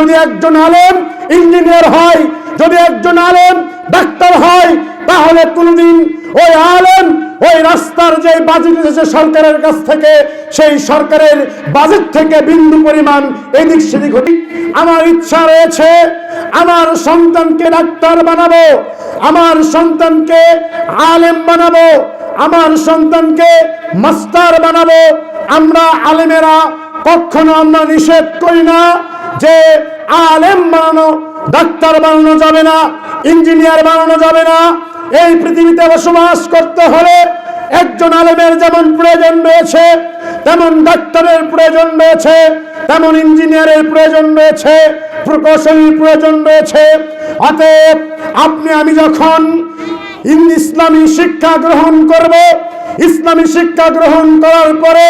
যদি একজন আলেম ইঞ্জিনিয়ার হয়, যদি একজন আলেম ডাক্তার হয়, তাহলে কোনদিন ওই আলেম ওই রাস্তার যে বাজেট এসেছে সরকারের কাছ থেকে, সেই সরকারের বাজেট থেকে বিন্দু পরিমাণ এদিক সেদিক হতে আমার ইচ্ছা রয়েছে, আমার সন্তানকে ডাক্তার বানাবো, আমার সন্তানকে আলেম বানাবো, আমার সন্তানকে মাস্টার বানাবো। আমরা আলেমেরা কখনো আমরা নিষেধ করি না। যে আলেম বানানো, ডাক্তার বানানো যাবে না, ইঞ্জিনিয়ার বানানো যাবে না। এই পৃথিবীতে বসবাস করতে হলে একজন আলেমের যেমন প্রয়োজন রয়েছে, তেমন ডাক্তারের প্রয়োজন রয়েছে, তেমন ইঞ্জিনিয়ারের প্রয়োজন রয়েছে, প্রকৌশলীর প্রয়োজন রয়েছে। অতএব আপনি, আমি যখন ইসলামী শিক্ষা গ্রহণ করব, ইসলামী শিক্ষা গ্রহণ করার পরে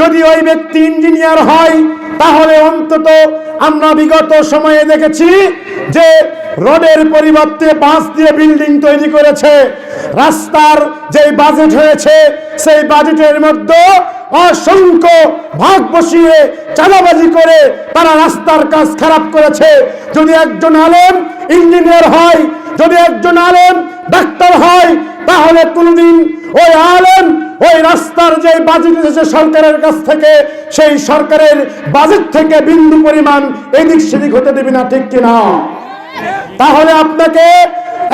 যদি ওই ব্যক্তি ইঞ্জিনিয়ার হয়, তাহলে অন্তত আমরা বিগত সময়ে দেখেছি যে রোডের পরিবর্তে বাঁশ দিয়ে বিল্ডিং তৈরি করেছে। রাস্তার যে বাজেট হয়েছে, সেই বাজেটের মধ্যে অসংখ্য ভাগ বসিয়ে চাঁদাবাজি করে তারা রাস্তার কাজ খারাপ করেছে। যদি একজন আলেম ইঞ্জিনিয়ার হয়, যদি একজন আলেম ডাক্তার হয়, তাহলে কোনদিন রাস্তার যে বাজেট এসেছে সরকারের কাছ থেকে, সেই সরকারের বাজেট থেকে বিন্দু পরিমাণ এদিক সেদিক হতে দেবে না, ঠিক কিনা? তাহলে আপনাকে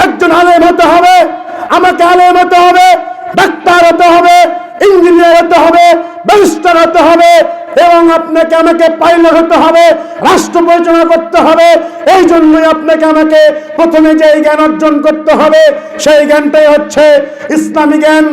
একজন আলেম হতে হবে, আমাকে আলেম হতে হবে, ডাক্তার হতে হবে, ইঞ্জিনিয়ার হতে হবে, ব্যারিস্টার হতে হবে, এবং আপনাকে, আমাকে পাইলট হতে হবে, রাষ্ট্র পরিচালনা করতে হবে, এই জন্যই আপনাকে, আমাকে প্রথমে যে জ্ঞান অর্জন করতে হবে, সেই জ্ঞানটাই হচ্ছে ইসলামী জ্ঞান।